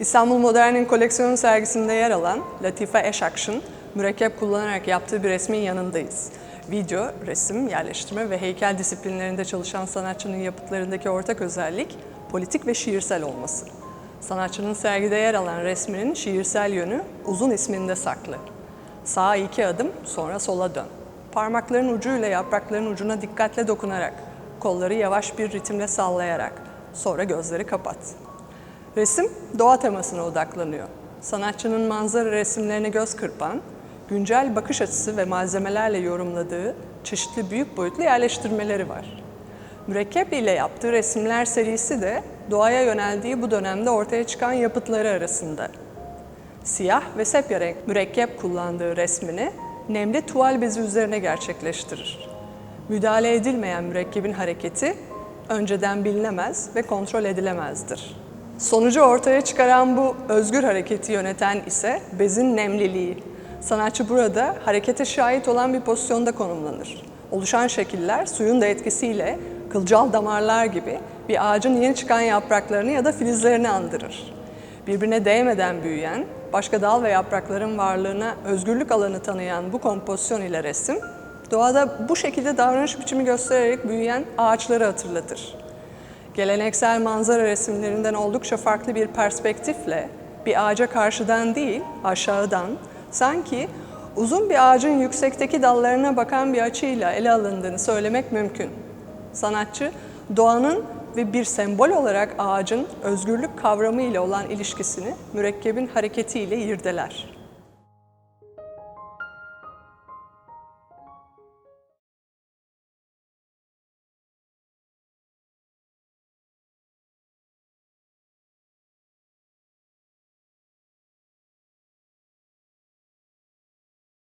İstanbul Modern'in koleksiyonu sergisinde yer alan Latife Eşakş'ın mürekkep kullanarak yaptığı bir resmin yanındayız. Video, resim, yerleştirme ve heykel disiplinlerinde çalışan sanatçının yapıtlarındaki ortak özellik politik ve şiirsel olması. Sanatçının sergide yer alan resminin şiirsel yönü uzun isminde saklı. Sağa iki adım, sonra sola dön. Parmakların ucuyla yaprakların ucuna dikkatle dokunarak, kolları yavaş bir ritimle sallayarak, sonra gözleri kapat. Resim doğa temasına odaklanıyor. Sanatçının manzara resimlerine göz kırpan, güncel bakış açısı ve malzemelerle yorumladığı çeşitli büyük boyutlu yerleştirmeleri var. Mürekkep ile yaptığı resimler serisi de doğaya yöneldiği bu dönemde ortaya çıkan yapıtları arasında. Siyah ve sepya renk mürekkep kullandığı resmini nemli tuval bezi üzerine gerçekleştirir. Müdahale edilmeyen mürekkebin hareketi önceden bilinemez ve kontrol edilemezdir. Sonucu ortaya çıkaran bu özgür hareketi yöneten ise bezin nemliliği. Sanatçı burada harekete şahit olan bir pozisyonda konumlanır. Oluşan şekiller suyun da etkisiyle kılcal damarlar gibi bir ağacın yeni çıkan yapraklarını ya da filizlerini andırır. Birbirine değmeden büyüyen, başka dal ve yaprakların varlığına özgürlük alanı tanıyan bu kompozisyon ile resim, doğada bu şekilde davranış biçimi göstererek büyüyen ağaçları hatırlatır. Geleneksel manzara resimlerinden oldukça farklı bir perspektifle bir ağaca karşıdan değil, aşağıdan, sanki uzun bir ağacın yüksekteki dallarına bakan bir açıyla ele alındığını söylemek mümkün. Sanatçı, doğanın ve bir sembol olarak ağacın özgürlük kavramı ile olan ilişkisini mürekkebin hareketiyle irdeler.